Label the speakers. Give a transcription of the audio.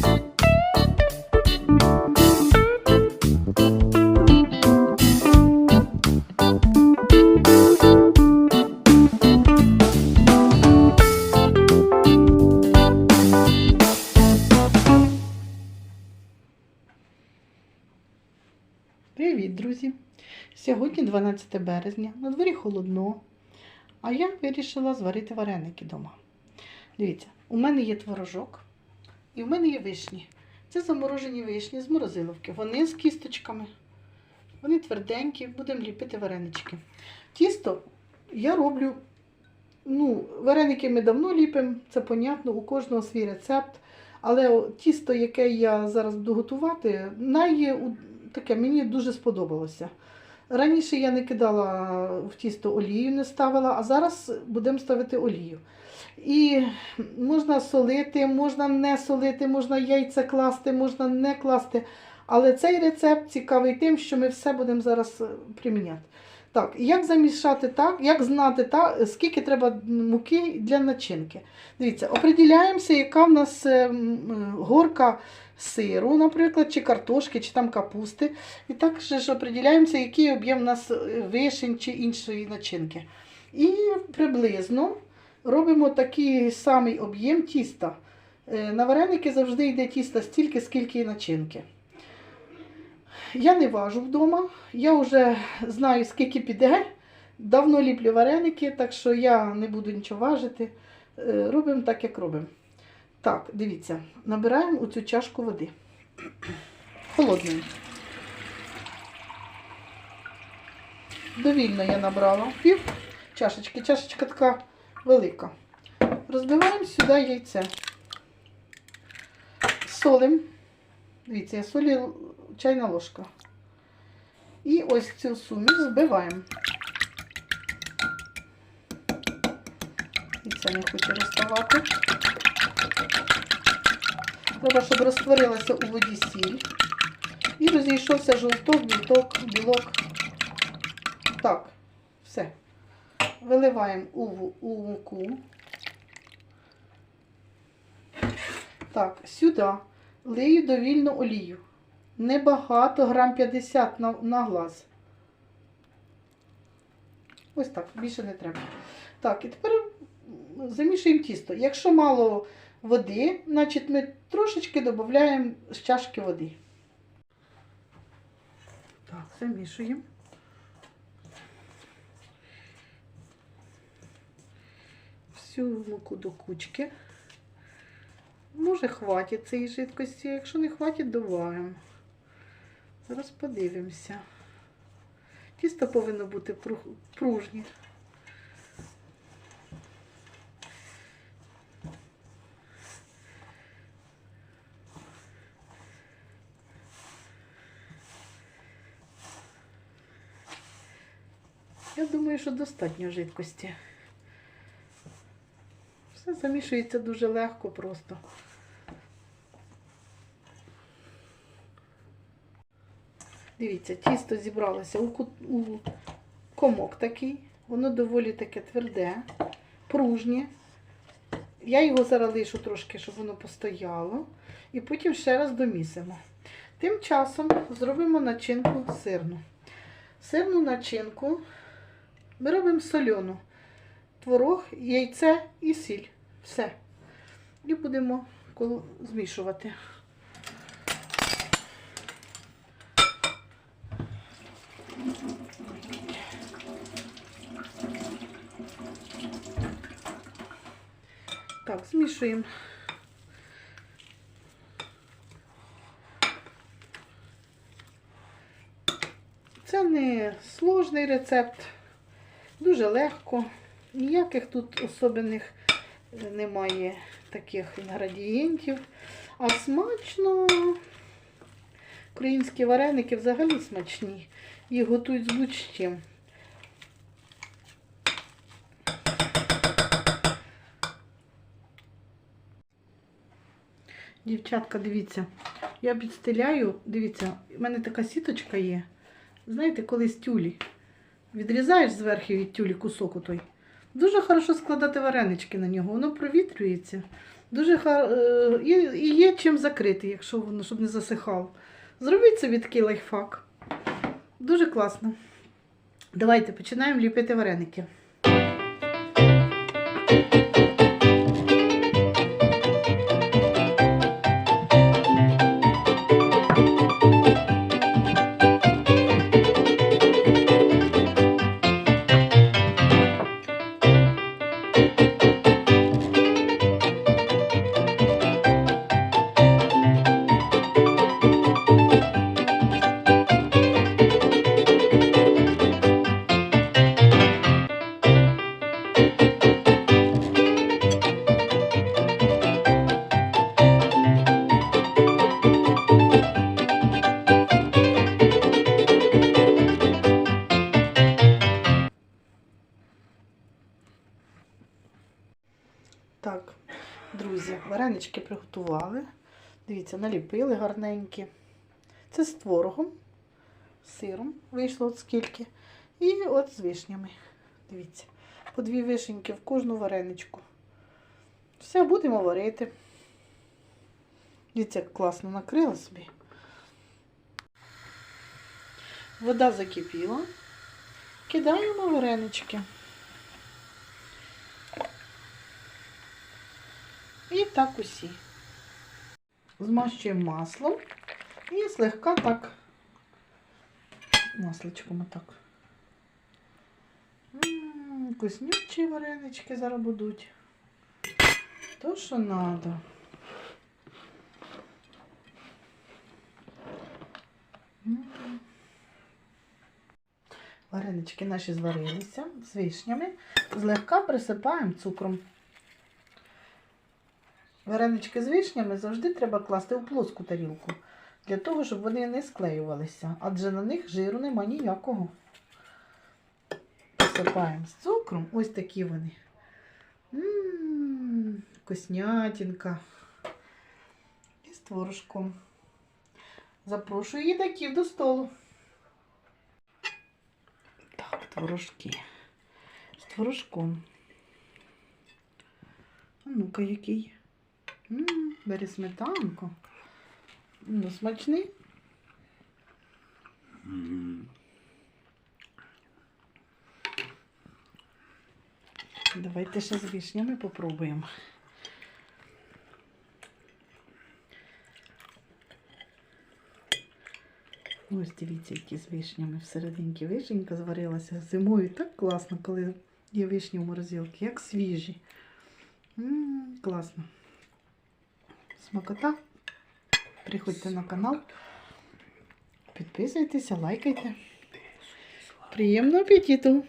Speaker 1: Привіт, друзі! Сьогодні 12 березня, на дворі холодно, а я вирішила зварити вареники вдома. Дивіться, у мене є творожок і в мене є вишні. Це заморожені вишні з морозиловки. Вони з кісточками. Вони тверденькі, будемо ліпити варенички. Тісто я роблю. Ну, вареники ми давно ліпимо, це понятно, у кожного свій рецепт. Але тісто, яке я зараз буду готувати, най таке мені дуже сподобалося. Раніше я не кидала в тісто олію, не ставила, а зараз будемо ставити олію. І можна солити, можна не солити, можна яйця класти, можна не класти. Але цей рецепт цікавий тим, що ми все будемо зараз е, приміняти. Так, як замішати так, як знати так, скільки треба муки для начинки. Дивіться, определяємося, яка в нас е, е, горка сиру, наприклад, чи картошки, чи там капусти. І також ж определяємося, який об'єм у нас вишень чи іншої начинки. І приблизно робимо такий самий об'єм тіста. Е, На вареники завжди йде тісто стільки, скільки і начинки. Я не важу вдома, я вже знаю, скільки піде. Давно ліплю вареники, так що я не буду нічого важити. Е, Робимо так, як робимо. Так, дивіться, набираємо у цю чашку води. Холодної. Довільно я набрала пів чашечки. Чашечка така велика. Розбиваємо сюди яйце. Солимо. Дивіться, я солі чайна ложка. І ось цю суміш збиваємо. І це не хоче розставати. Треба, щоб розтворилася у воді сіль. І розійшовся жовток, білок, білок. Так, все. Виливаємо у, у муку. Так, сюди лию довільну олію. Небагато, грам 50 на, на глаз. Ось так, більше не треба. Так, і тепер замішуємо тісто. Якщо мало води, значить ми трошечки додаємо з чашки води. Так, замішуємо. Всю муку до кучки. Може, хватить цієї жидкості, якщо не хватить, додаємо. Зараз подивимося. Тісто повинно бути пру- пружнє. Я думаю, що достатньо жидкості. Замішується дуже легко просто. Дивіться, тісто зібралося у комок такий. Воно доволі таке тверде, пружнє. Я його зараз лишу трошки, щоб воно постояло. І потім ще раз домісимо. Тим часом зробимо начинку сирну. Сирну начинку ми робимо соляну. Творог, яйце і сіль. Все. І будемо змішувати. Так, змішуємо. Це не сложний рецепт, дуже легко. Ніяких тут особливих немає таких інгредієнтів. А смачно. Українські вареники взагалі смачні. Їх готують з будь-чим. Дівчатка, дивіться, я підстеляю, дивіться, в мене така сіточка є. Знаєте, коли з тюлі. Відрізаєш зверху від тюлі кусок отой. Дуже хорошо складати варенички на нього, воно провітрюється. Дуже ха- е, і, і є чим закрити, якщо воно, щоб не засихав. Зробіть собі такий лайфхак. Дуже класно. Давайте починаємо ліпити вареники. Так, друзі, варенички приготували. Дивіться, наліпили гарненькі. Це з творогом, сиром вийшло от скільки. І от з вишнями. Дивіться, по дві вишеньки в кожну вареничку. Все, будемо варити. Дивіться, як класно накрила собі. Вода закипіла. Кидаємо варенички. Так усі. Змащуємо маслом і слегка так масличком отак. Вкуснючі варенички зараз будуть. То, що. М. Варенички наші зварилися з вишнями. Злегка присипаємо цукром. Варенички з вишнями завжди треба класти у плоску тарілку, для того, щоб вони не склеювалися, адже на них жиру нема ніякого. Посипаємо з цукром. Ось такі вони. Ммм, вкуснятинка. І з творожком. Запрошую їдаків до столу. Так, творожки. З творожком. А ну-ка, який. М, Бери сметанку. Ну, смачний. Давайте ще з вишнями попробуємо. Ось дивіться, які з вишнями. Всерединки вишенька зварилася. Зимою так класно, коли є вишні в морозилці, як свіжі. М, класно. Смакота. Приходьте на канал. Підписуйтеся, лайкайте. Приємного апетиту!